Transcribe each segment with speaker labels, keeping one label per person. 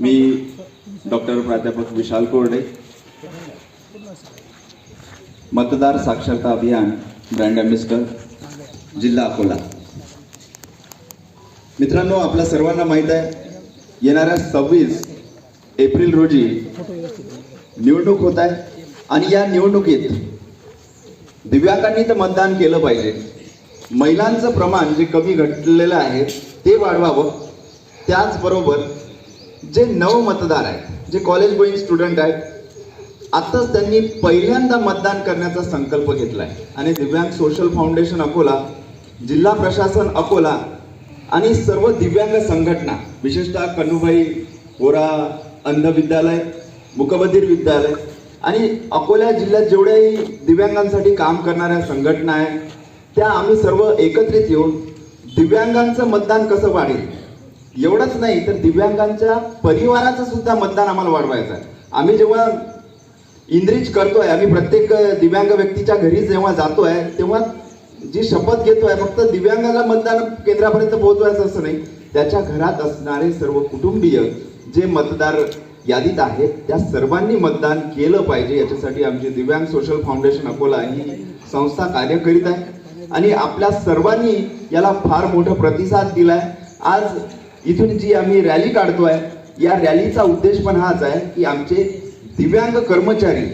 Speaker 1: मी doctor प्राध्यापक विशाल कोरडे. मतदार साक्षरता अभियान ब्रँड अँबेसिडर जिल्हा अकोला. मित्रांनो आपल्या सर्वांना माहीत आहे येणाऱ्या सव्वीस एप्रिल रोजी निवडणूक होत आहे आणि या निवडणुकीत दिव्यांगांनी तर मतदान केलं पाहिजे. महिलांचं प्रमाण जे कमी घटलेलं आहे ते वाढवावं. त्याचबरोबर जे नव मतदार आहेत जे कॉलेज गोईंग स्टुडंट आहेत आत्ताच त्यांनी पहिल्यांदा मतदान करण्याचा संकल्प घेतला आहे आणि दिव्यांग सोशल फाउंडेशन अकोला जिल्हा प्रशासन अकोला आणि सर्व दिव्यांग संघटना विशेषतः कनुभाई ओरा अंध विद्यालय मुकबधीर विद्यालय आणि अकोला जिल्ह्यात जेवढ्याही दिव्यांगांसाठी काम करणाऱ्या संघटना आहेत त्या आम्ही सर्व एकत्रित येऊन दिव्यांगांचं मतदान कसं वाढेल एवढंच नाही तर दिव्यांगांच्या परिवाराचं सुद्धा मतदान आम्हाला वाढवायचं आहे. आम्ही जेव्हा इंद्रिज करतोय आम्ही प्रत्येक दिव्यांग व्यक्तीच्या घरी जेव्हा जातोय तेव्हा जी शपथ घेतोय फक्त दिव्यांगाला मतदान केंद्रापर्यंत पोहोचवायचं असं नाही. त्याच्या घरात असणारे सर्व कुटुंबीय जे मतदार यादीत आहेत त्या सर्वांनी मतदान केलं पाहिजे. याच्यासाठी आमची दिव्यांग सोशल फाउंडेशन अकोला ही संस्था कार्य करीत आहे. आणि आपल्या सर्वांनी याला फार मोठा प्रतिसाद दिलाय. आज इथून जी आम्ही रॅली काढतोय या रॅलीचा उद्देश पण हाच आहे की आमचे दिव्यांग कर्मचारी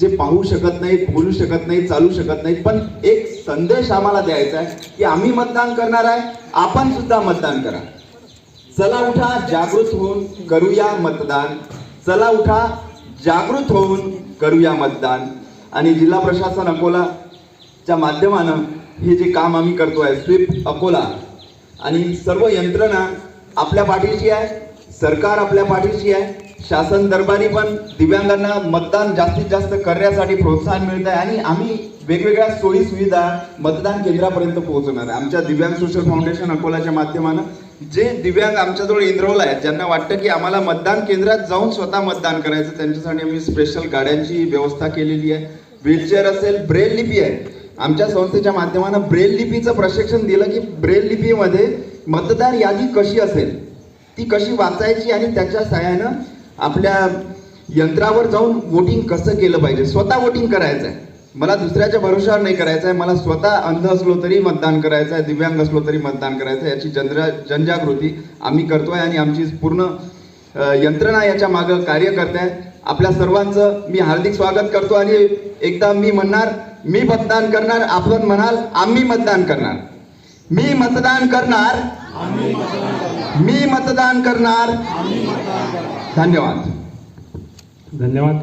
Speaker 1: जे पाहू शकत नाहीत बोलू शकत नाहीत चालू शकत नाहीत पण एक संदेश आम्हाला द्यायचा आहे की आम्ही मतदान करणार आहे आपण सुद्धा मतदान करा. चला उठा जागृत होऊन करूया मतदान. चला उठा जागृत होऊन करूया मतदान. आणि जिल्हा प्रशासन अकोलाच्या माध्यमानं हे जे काम आम्ही करतो आहे स्वीप अकोला आणि सर्व यंत्रणा आपल्या पाठीशी आहे सरकार आपल्या पाठीशी आहे शासन दरबारी पण दिव्यांगांना मतदान जास्तीत जास्त करण्यासाठी प्रोत्साहन मिळत आहे आणि आम्ही वेगवेगळ्या सोयी सुविधा मतदान केंद्रापर्यंत पोहोचवणार आहे. आमच्या दिव्यांग सोशल फाउंडेशन अकोलाच्या माध्यमानं जे दिव्यांग आमच्याजवळ इंद्रवला आहेत ज्यांना वाटतं की आम्हाला मतदान केंद्रात जाऊन स्वतः मतदान करायचं त्यांच्यासाठी आम्ही स्पेशल गाड्यांची व्यवस्था केलेली आहे. व्हीलचेअर असेल ब्रेल लिपी आहे. आमच्या संस्थेच्या माध्यमानं ब्रेल लिपीचं प्रशिक्षण दिलं की ब्रेल लिपीमध्ये मतदार यादी कशी असेल ती कशी वाचायची आणि त्याच्या सहाय्यानं आपल्या यंत्रावर जाऊन वोटिंग कसं केलं पाहिजे? स्वतः वोटिंग करायचं आहे. मला दुसऱ्याच्या भरोशावर नाही करायचं आहे. मला स्वतः अंध असलो तरी मतदान करायचं आहे. दिव्यांग असलो तरी मतदान करायचं आहे. याची जनरा जनजागृती आम्ही करतोय आणि आमची पूर्ण यंत्रणा याच्या मागं कार्य करत आहे आपल्या सर्वांचं मी हार्दिक स्वागत करतो आणि एकदा मी म्हणणार मी मतदान करणार आपण म्हणाल आम्ही मतदान करणार. मी मतदान करणार मी मतदान करणार. धन्यवाद.
Speaker 2: धन्यवाद.